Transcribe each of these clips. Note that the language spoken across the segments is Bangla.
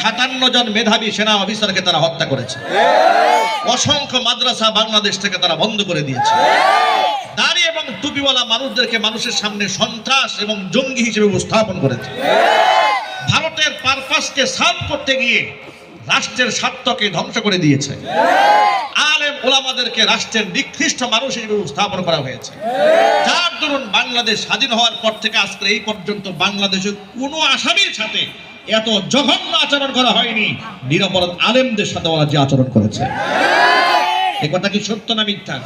সাতান্ন জন মেধাবী সেনা অফিসারকে তারা হত্যা করেছে। অসংখ্য মাদ্রাসা বাংলাদেশ থেকে তারা বন্ধ করে দিয়েছে। দাড়ি এবং টুপিওয়ালা মানুষদেরকে মানুষের সামনে সন্ত্রাস এবং জঙ্গি হিসেবে উপস্থাপন করেছে। ভারতের পারপাসকে সাফ করতে গিয়ে রাষ্ট্রের স্বার্থকে ধ্বংস করে দিয়েছে। আলেম ওলামাদেরকে রাষ্ট্রের নিকৃষ্ট মানুষ হিসেবে উপস্থাপন করা হয়েছে। যার দরুন বাংলাদেশ স্বাধীন হওয়ার পর থেকে আজকে এই পর্যন্ত বাংলাদেশের কোনো আসামির সাথে এত জঘন্য আচরণ করা হয়নি। নিরাপরাধ আলেমদের সাথে ওরা যে আচরণ করেছে। এ কথা কি সত্য না মিথ্যা?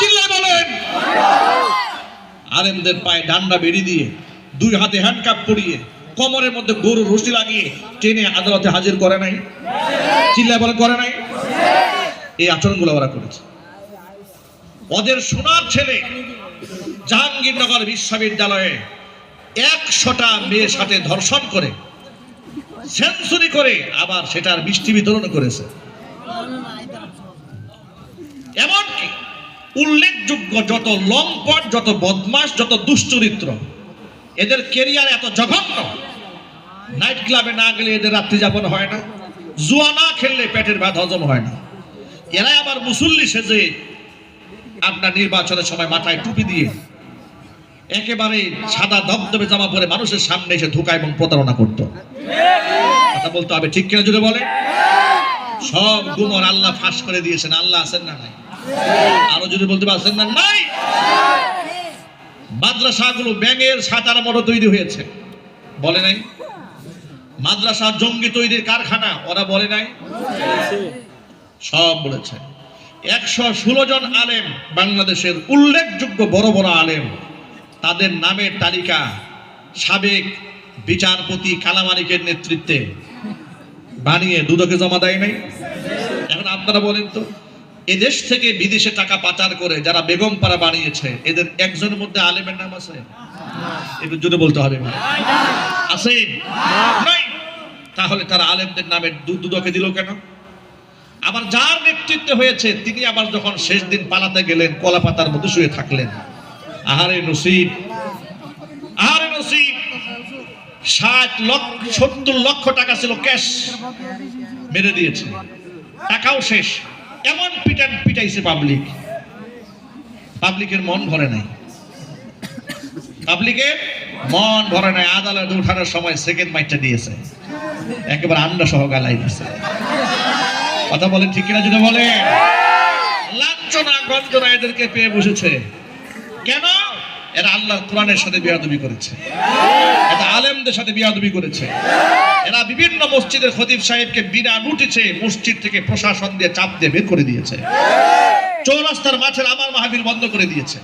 চিল্লায় বলেন। আলেমদের পায়ে ডান্ডা বেরি দিয়ে দুই হাতে হ্যান্ডকাপ পরিয়ে কোমরের মধ্যে গরু রশি লাগিয়ে টেনে আদালতে হাজির করে নাই? চিল্লায় বলে করে নাই? এই আচরণগুলো ওরা করেছে। ওদের সোনার ছেলে জাহাঙ্গীরনগর বিশ্ববিদ্যালয়ে একশোটা মেয়ের সাথে ধর্ষণ করে সেঞ্চুরি করে আবার সেটার বৃষ্টি বিতরণ করেছে। এমনকি উল্লেখযোগ্য যত লম্পট, যত বদমাস যত দুশ্চরিত্র, এদের কেরিয়ার এত জঘন্য। নাইট ক্লাবে না গেলে এদের রাত্রি যাপন হয় না। জুয়া না খেললে পেটের ভাত হজম হয় না। এরাই আবার মুসল্লি সেজে আপনার নির্বাচনের সময় মাথায় টুপি দিয়ে একেবারে সাদা ধবধবে জামা পরে মানুষের সামনে এসে ধোকা এবং প্রতারণা করত। কথা বলতে হবে, ঠিক কিনা যদি বলে সব গুমর আল্লাহ ফাঁস করে দিয়েছেন। আল্লাহ আছেন না নাই? আরও যদি বলতে পারছেন না নাই? মাদ্রাসাগুলো ব্যাঙের সাঁতার মতো তৈরি হয়েছে। বলে নাই? মাদ্রাসা জঙ্গি তৈরির কারখানা, ওরা বলে নাই? সব বলেছে। একশো ষোলো জন আলেম, বাংলাদেশের উল্লেখযোগ্য বড় বড় আলেম, তাদের নামের তালিকা সাবেক বিচারপতি কালামারিকের নেতৃত্বে বানিয়ে দুদকে জমা দেয় নাই? এখন আপনারা বলেন তো, এদেশ থেকে বিদেশে টাকা পাচার করে যারা বেগম পাড়া বানিয়েছে, এদের একজনের মধ্যে আলেমের নাম আছে? একটু জোরে বলতে হবে। আছে? তাহলে তারা আলেমদের নামে দুদকে দিল কেন? আবার যার নেতৃত্বে হয়েছে, তিনি আবার যখন শেষ দিন পালাতে গেলেন কলা পাতার মধ্যে শুয়ে থাকলেন। আহারে নসিব। ষাট লক্ষ, সত্তর লক্ষ টাকা ছিল ক্যাশ মেরে দিয়েছে। টাকাও শেষ। এমন পিটান পিটাইছে পাবলিক। পাবলিকের মন ভরে নাই। পাবলিকের মন ভরে নাই। আদালতে উঠানোর সময় সেকেন্ড মাইটটা দিয়েছে। একেবারে আন্ডা সহ গালাই দিয়েছে। কথা বলেন ঠিক কিনা যদি বলে লাঞ্ছনা, গঞ্জনা এদেরকে পেয়ে বসেছে। কেন? এরা আল্লাহ কোরআনের সাথে বিয়াদবি করেছে। আলেমদের সাথে বিয়াদবি করেছে। এরা বিভিন্ন মসজিদের খতিব সাহেবকে বিনা নোটিছে মসজিদ থেকে প্রশাসন দিয়ে চাপ দিয়ে বের করে দিয়েছে। চৌরাস্তার মাঠের আমার মাহফিল বন্ধ করে দিয়েছে।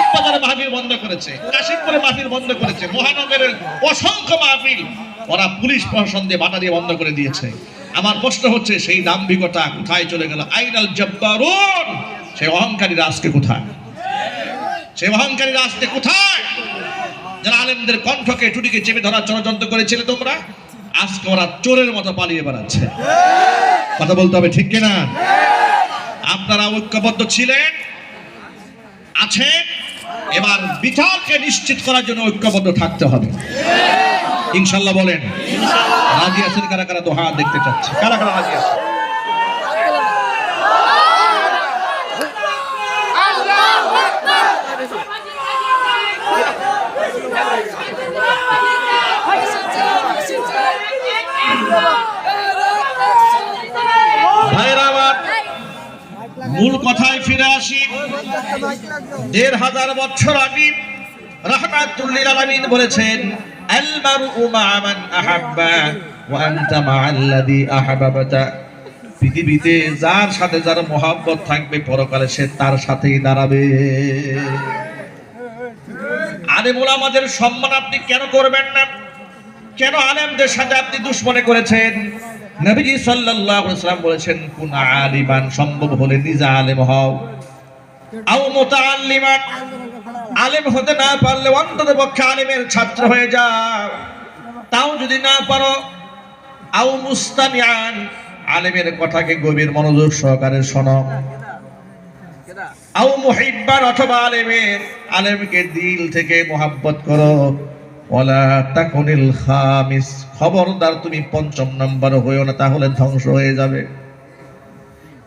উৎপাদনের মাহফিল বন্ধ করেছে। কাশিমপুরে মাহফিল বন্ধ করেছে। মহানগরের অসংখ্য মাহফিল ওরা পুলিশ প্রশাসন দিয়ে বাধা দিয়ে বন্ধ করে দিয়েছে। আমার প্রশ্ন হচ্ছে, সেই দাম্ভিকতা কোথায় চলে গেল? আইনাল জব্বারুন! সেই অহংকারীরা আজকে কোথায়? সেই অহংকারীরা আজকে কোথায়? যারা আলেমদের কণ্ঠকে টুটিকে চেপে ধরার ষড়যন্ত্র করেছিলে তোমরা, আজকে ওরা চোরের মতো পালিয়ে বেড়াচ্ছে। কথা বলতে হবে ঠিক কিনা? আপনারা ঐক্যবদ্ধ ছিলেন? আছেন এবার বিচারকে নিশ্চিত করার জন্য ঐক্যবদ্ধ থাকতে হবে। ইনশাল্লাহ বলেন। রাজি আছেন কারা কারা? দোহা দেখতে চাচ্ছে। কারা কারা রাজি আছেন? মূল কথায় ফিরে আসি। দেড় হাজার বছর আগে রহমাতুল্লিল আলামিন বলেছেন, আল মারউ মা আহাব্বা ওয়া আনতা মা আল্লাযী আহাবাবতা পৃথিবীতে যার সাথে যার মহাব্বত থাকবে পরকালে সে তার সাথেই দাঁড়াবে। আলেম ওলামাদের সম্মান আপনি কেন করবেন না? কেন আলেমদের সাথে আপনি দুশ্মনে করেছেন? নবীজি সাল্লাল্লাহু আলাইহি ওয়াসাল্লাম বলেছেন, কোন আলিমান, সম্ভব হলে নিজে আলেম হও। আও মুতাআল্লিমান, আলেম হতে না পারলে অন্তত পক্ষে আলেমের ছাত্র হয়ে যাও। তাও যদি না পারো, আও মুস্তামিআন, আলেমের কথাকে গভীর মনোযোগ সহকারে শোনো। আও মুহিব্বান অথবা আলেমের, আলেমকে দিল থেকে মোহাব্বত করো। তাকুনিল খবরদার তুমি পঞ্চম নাম্বার হয়েও না, তাহলে ধ্বংস হয়ে যাবে।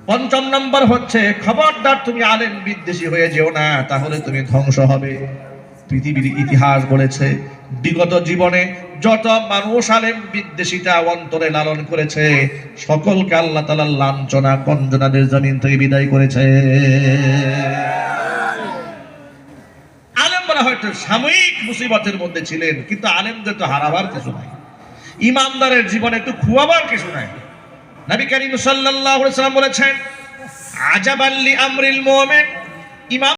পঞ্চম নাম্বার হচ্ছে, খবরদার তুমি আলেম বিদ্বেষী হয়ে যেও না, তাহলে তুমি ধ্বংস হবে। পৃথিবীর ইতিহাস বলেছে, বিগত জীবনে যত মানুষ আলেম বিদ্বেষিতা অন্তরে লালন করেছে, সকলকে আল্লাহ তালা লাঞ্ছনা কঞ্জনাদের জমিন থেকে বিদায় করেছে আলেমরা হয়তো সাময়িক মুসিবতের মধ্যে ছিলেন, কিন্তু আলেমদের তো হারাবার কিছু নাই। ইমানদারের জীবনে একটু খুয়াবার কিছু নাই। নবী করিম সাল্লাহ সাল্লাম বলেছেন আজাবাল্লি আমরিল মোহামেন ইমাম